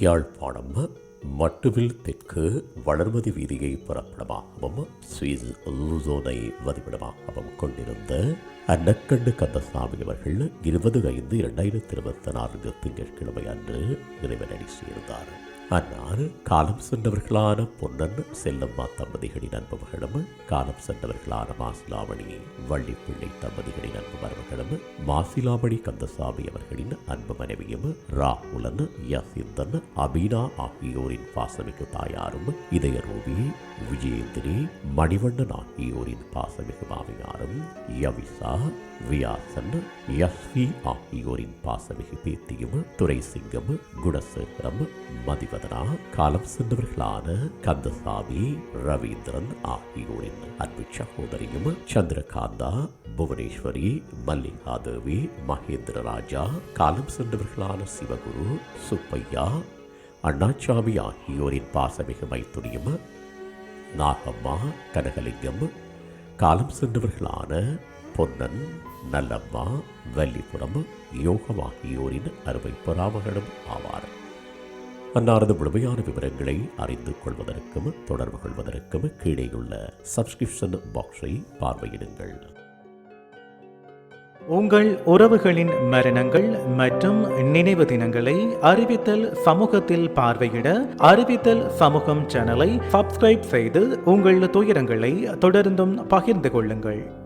யாழ்ப்பாணம் மட்டுவில் தெற்கு வளர்மதி வீதியை புறப்படமாகவும் சுவிஸ் லூசோனை வதிவிடமாகவும் கொண்டிருந்த அன்னக்கண்டு கந்தசாமி அவர்கள் இருபது ஐந்து இரண்டாயிரத்தி இருபத்தி நான்கு திங்கட்கிழமை அன்று இறைவனடி சேர்ந்தார் அன்னார் காலம் சென்றவர்களான பொன்னன் செல்லம்மா தம்பதிகளின் அன்பு மகளும் காலம் சென்றவர்களான மாசிலாமணி வள்ளிப்பிள்ளை தம்பதிகளின் அன்பு மருமகளும் மாசிலாமணி கந்தசாமி அவர்களின் அன்பு மனைவியும் ராகுலன் யசிந்தன் அபீனா ஆகியோரின் பாசமிகு தாயாரும் இதயரூபி விஜயேந்திரி மணிவண்ணன் ஆகியோரின் பாசமிகு மாமியாரும் யவிசா வியாசன் யஸ்வி ஆகியோரின் பாசமிகு பேத்தியும் துரைசிங்கம் குணசேகரம் மதிவதனா காலம் சென்றவர்களான கந்தசாமி ரவீந்திரன் ஆகியோரின் அன்பு சகோதரியும் சந்திரகாந்தா புவனேஸ்வரி மல்லிகாதேவி மகேந்திர ராஜா காலம் சென்றவர்களான சிவகுரு சுப்பையா அண்ணாச்சாமி ஆகியோரின் பாசமிகு மைத்துனியும் நாகம்மா கனகலிங்கம் காலம் சென்றவர்களான பொன்னன் நல்லம்மா வல்லிபுரம் யோகம் ஆகியோரின் அறுவை பராமகளும் ஆவார். அன்னாரது முழுமையான விவரங்களை அறிந்து கொள்வதற்கும் தொடர்பு கொள்வதற்கும் கீழேயுள்ள சப்ஸ்கிரிப்ஷன் பாக்ஸை பார்வையிடுங்கள். உங்கள் உறவுகளின் மரணங்கள் மற்றும் நினைவு தினங்களை அறிவித்தல் சமூகத்தில் பார்வையிட அறிவித்தல் சமூகம் சேனலை சப்ஸ்கிரைப் செய்து உங்கள் துயரங்களை தொடர்ந்தும் பகிர்ந்து கொள்ளுங்கள்.